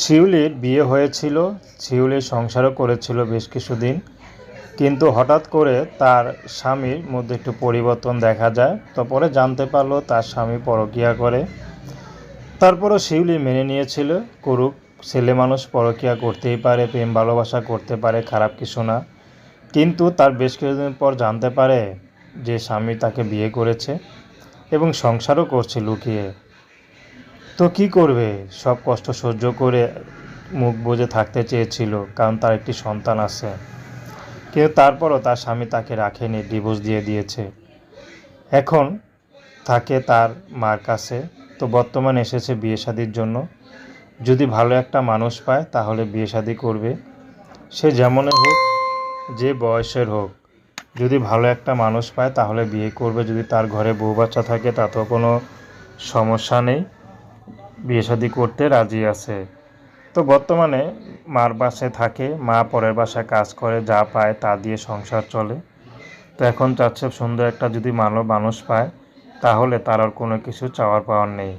শিউলির বিয়ে হয়েছিল, শিউলি সংসারও করেছিল বেশ কিছুদিন। কিন্তু হঠাৎ করে তার স্বামীর মধ্যে একটু পরিবর্তন দেখা যায়, তো পরে জানতে পারল তার স্বামী পরকিয়া করে। তারপরও শিউলি মেনে নিয়েছিল, করুক, ছেলে মানুষ পরকিয়া করতেই পারে, প্রেম ভালোবাসা করতে পারে, খারাপ কিছু না। কিন্তু তার বেশ কিছুদিন পর জানতে পারে যে স্বামী তাকে বিয়ে করেছে এবং সংসারও করছে লুকিয়ে। তো কি করবে? সব কষ্ট সহ্য করে মুখ বুজে থাকতে চেয়েছিল, কারণ তার একটি সন্তান আছে। কিন্তু তারপরও তার স্বামী তাকে রাখেনি, ডিভোর্স দিয়ে দিয়েছে। এখন থাকে তার মার কাছে, তো বর্তমানে এসেছে বিয়ে শাদির জন্য। যদি ভালো একটা মানুষ পায়, তাহলে বিয়ে শাদি করবে। সে যেমনই হোক, যে বয়সের হোক, যদি ভালো একটা মানুষ পায়, তাহলে বিয়ে করবে। যদি তার ঘরে বউ বাচ্চা থাকে, তাতেও কোনো সমস্যা নেই। বিয়ে শাদি করতে রাজি আছে। তো বর্তমানে মার বাসে থাকে, মা পরের বাসায় কাজ করে, যা পায় তা দিয়ে সংসার চলে। তো এখন চাচ্ছে সুন্দর একটা যদি মানব মানুষ পায়, তাহলে তার আর কোনো কিছু চাওয়ার পাওয়ার নেই।